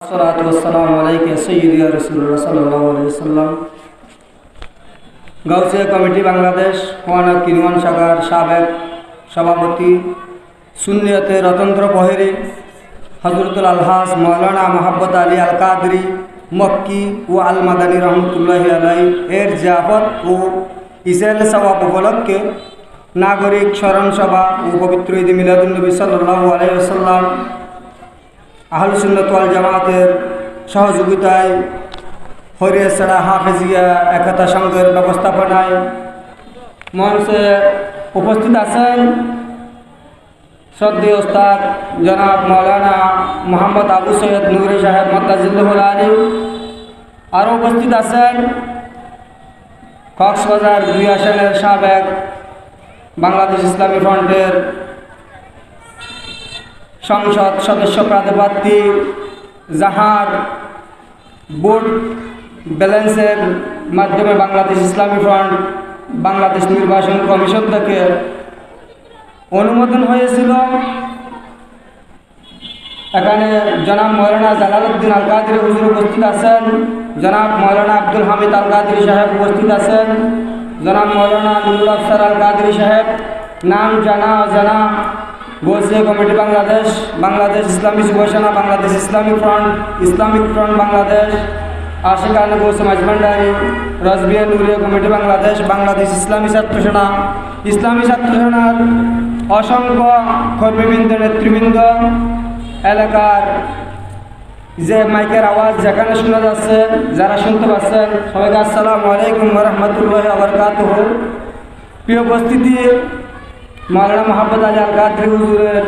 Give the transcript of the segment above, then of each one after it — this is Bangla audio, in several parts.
الصلاة والسلام عليك يا سيدي يا رسول الله صلى الله عليه وسلم গাউসিয়া কমিটি বাংলাদেশ কোয়ানা কিরমান শাখার সাবেক সভাপতি সুন্নিয়তে রতন্ত্র পহেরি হজরতুল আলহাস মৌলানা মোহাম্মদ আলী আল কাদরি মক্কি ও আল মাদানী রহমতুল্লাহ আলাই এর জিয়াফত ও ইসরায়েল সওয়াব উপলক্ষে নাগরিক স্মরণ সভা ও পবিত্র ঈদ মিলাদুলনবী সাল্লাহ আলাইসাল্লাম আহল সুন্নত জামাতের সহযোগিতায় হরিয়াছড়া হাফেজিয়া একতা সংঘের ব্যবস্থাপনায় মঞ্চে উপস্থিত আছেন সদ্দি ওস্তাদ জনাব মৌলানা মোহাম্মদ আবু সৈয়দ নুরি সাহেব মদ্দাজিল্লুল আলী। আরও উপস্থিত আছেন কক্সবাজার দুই আসনের সাবেক বাংলাদেশ ইসলামী ফ্রন্টের সংসদ সদস্য প্রার্থী যাহার বোর্ড ব্যালেন্সের মাধ্যমে বাংলাদেশ ইসলামী ফ্রন্ট, বাংলাদেশ নির্বাচন কমিশন থেকে অনুমোদন হয়েছিল। এখানে জনাব মৌলানা জালালউদ্দিন আল কাদির হুজুর উপস্থিত আছেন, জনাব মৌলানা আব্দুল হামিদ আল কাদির সাহেব উপস্থিত আছেন, জনাব মৌলানা নুরুল আফসার আল কাদির সাহেব, নাম জানা অজানা গোসিয়া committee Bangladesh Bangladesh Islami Juba Sena, Bangladesh Islamic front Islamic front Bangladesh Ashikan Gose Majhbhandari Rasbia Nuriya committee Bangladesh Bangladesh Islami Chhatra Sena. ইসলামী ছাত্র সেনার অসংখ্য কর্মীবৃন্দ, নেতৃবৃন্দ, এলাকার যে মাইকের আওয়াজ যেখানে শোনা যাচ্ছে, যারা শুনতে পাচ্ছেন, সবাইকে আসসালামু আলাইকুম রহমতুল্লাহ আবরকাত প্রিয় উপস্থিতি মাওলানা মোহাম্মদ আলী আল কাদরি হুজুরের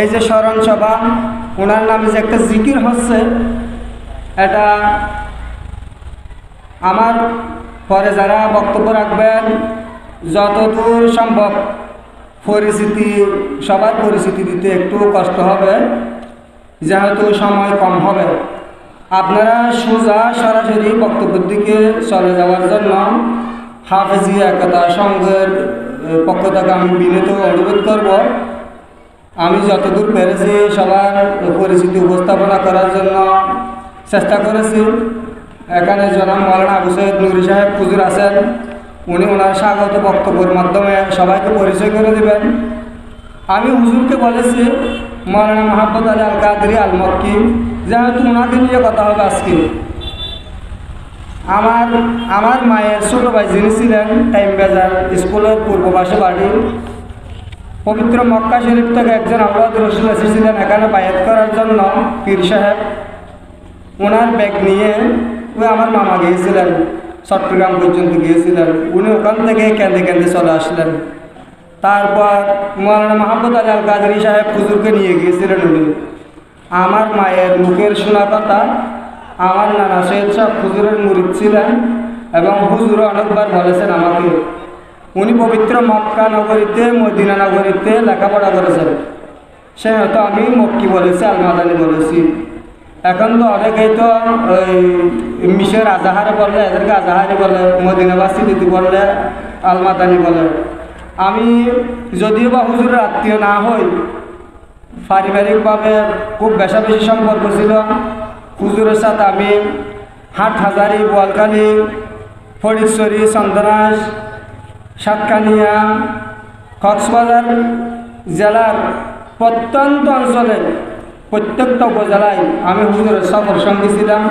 এই যে স্মরণ সভা, ওনার নামে যে একটা জিকির হচ্ছে, এটা আমার পরে যারা বক্তব্য রাখবেন, যতদূর সম্ভব পরিস্থিতি, সবার পরিস্থিতি দিতে একটু কষ্ট হবে, যেহেতু সময় কম হবে। আপনারা সোজা সরাসরি বক্তব্যের দিকে চলে যাওয়ার জন্য হাফেজি একতা সংঘের পক্ষ থেকে আমি বিনীত অনুরোধ করব, আমি যতদূর পেরেছি সবার পরিস্থিতি উপস্থাপনা করার জন্য চেষ্টা করেছি। এখানে জনাব মৌলানা আবু সৈয়দ নুরি সাহেব হুজুর আছেন, উনি ওনার স্বাগত বক্তব্যের মাধ্যমে সবাইকে পরিচয় করে দেবেন। আমি হুজুরকে বলেছি, মৌলানা মাহবুদ আলী আল কাদরি আল মক্কি যেহেতু ওনাকে নিয়ে কথা হবে আজকে আমার আমার মায়ের ছোটো ভাই যিনি ছিলেন টাইম বাজার স্কুলের পূর্ব পাশে বাড়ি, পবিত্র মক্কা শরীফ থেকে একজন আল্লাহ রসুল এসেছিলেন এখানে বায়াত করার জন্য, পীর সাহেব। ওনার ব্যাগ নিয়ে ওই আমার মামা গিয়েছিলেন, চট্টগ্রাম পর্যন্ত গিয়েছিলেন। উনি ওখান থেকে কেঁদে কেঁদে চলে আসলেন। তারপর মৌলানা মাহমুদ আলী আল কাদরি সাহেব হুজুরকে নিয়ে গিয়েছিলেন উনি। আমার মায়ের মুখের শোনা কথা আমার নানা সৈয়দ সাহেব হুজুরের মুরিদ ছিলেন এবং হুজুর অনেকবার বলেছেন আমাকে। উনি পবিত্র মক্কা নগরীতে, মদিনা নগরীতে লেখাপড়া করেছেন। সে হয়তো আমি মক্কি বলেছি, আলমাদানি বলেছি। এখন তো অনেকেই তো ওই মিশের আজাহারে বললে এদেরকে আজাহারি বলে, মদিনাবাসী দিদি বললে, আলমাদানি বলে। আমি যদিও বা হুজুরের আত্মীয় না হই, পারিবারিকভাবে খুব বেশা বেশি সম্পর্ক ছিল। হুজুরের সাথে আমি হাট হাজারি বোয়ালখালী ফরিদশ্বরী চন্দনাস সাতকানিয়া, কক্সবাজার জেলার প্রত্যন্ত অঞ্চলে প্রত্যেকটা উপজেলায় আমি হুজুরের সফর সঙ্গী ছিলাম।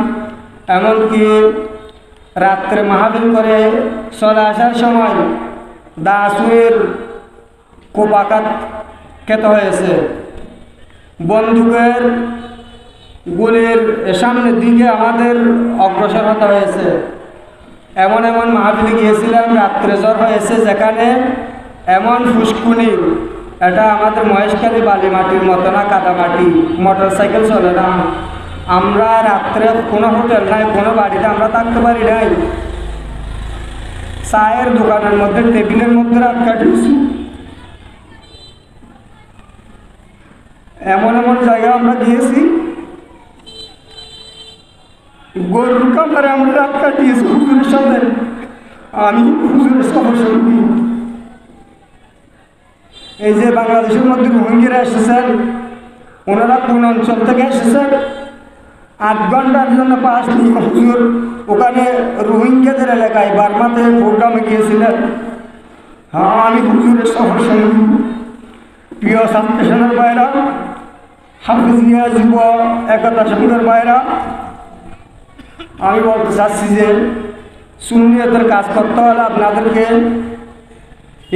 এমনকি রাত্রে মাহাবিল করে চলে আসার সময় দাসুয়ের কোপাকাত খেতে হয়েছে। বন্দুকের গুলির সামনের দিকে আমাদের অগ্রসর হতে হয়েছে। এমন এমন মাহফিলে গিয়েছিলাম, রাত্রে জ্বর হয়েছে, যেখানে এমন ফুসকুনি, এটা আমাদের মহেশখালী বালি মাটির মতো না কাদা মাটি মোটর সাইকেল চলে না। আমরা রাত্রে কোনো হোটেল নাই, কোনো বাড়িতে আমরা থাকতে পারি নাই। চায়ের দোকানের মধ্যে, টেবিলের মধ্যে রাত কাটিয়েছি এমন এমন জায়গা আমরা গিয়েছি গরুর কামড়ে আমরা রাত কাটিয়েছি হুজুরের সাথে আমি হুজুরের সফর সঙ্গী। এই যে বাংলাদেশের মধ্যে রোহিঙ্গিরা এসেছেন ওনারা কোন অঞ্চল থেকে এসেছেন আট ঘণ্টার জন্য পাস নিয়ে হুজুর, ওখানে রোহিঙ্গাদের এলাকায় বার্মাতে প্রোগ্রামে গিয়েছিলেন। হ্যাঁ আমি হুজুরের সফর সঙ্গী। প্রিয় ছাত্রসেনার বাইরা হাফিজিয়া যুব, একতা সংঘের বাইরা আমি বলতে চাচ্ছি যে সুন্নিয়তের কাজ করতে হলে আপনাদেরকে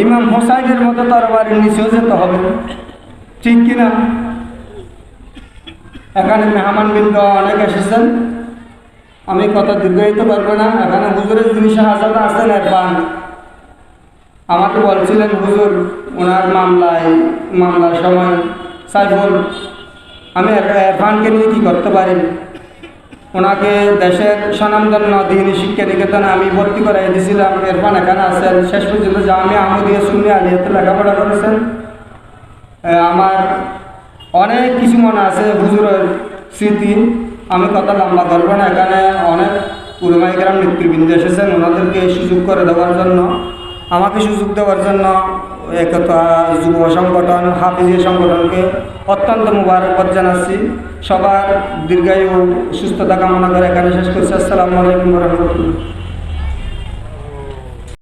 ইমাম হোসাইনের মতো তরবারির নিচেও যেতে হবে। ঠিক কিনা? এখানে মেহমান বৃন্দ অনেক এসেছেন। আমি কথা দীর্ঘায়িত পারব না। এখানে হুজুরের জিনিস হাজার আছেন এরফান আমাকে বলছিলেন, হুজুর, ওনার মামলায়, মামলার সময় সাইফুল, আমি এরফানকে নিয়ে কী করতে পারি? ওনাকে দেশের স্বনামধন্য দিন শিক্ষা নিকেতনে আমি ভর্তি করাই দিয়েছিলাম। এরফান এখানে আছেন। শেষ পর্যন্ত যা আমি আহমদিয়া শুনে আলিয়াতে লেখাপড়া করেছেন। আমার অনেক কিছু মনে আছে হুজুরের স্মৃতি। আমি কথা লম্বা করব না। এখানে অনেক পুরমাই গ্রাম নেতৃবৃন্দ এসেছেন। ওনাদেরকে সুযোগ করে দেওয়ার জন্য। আমাকে সুযোগ দেওয়ার জন্য একতা যুব সংগঠন হাফিজিয়া সংগঠনকে অত্যন্ত মুবারকবাদ জানাচ্ছি সবার দীর্ঘায়ু সুস্থতা কামনা করে এখানে শেষ করছি। আসসালামু আলাইকুম রহমতুল্লাহ।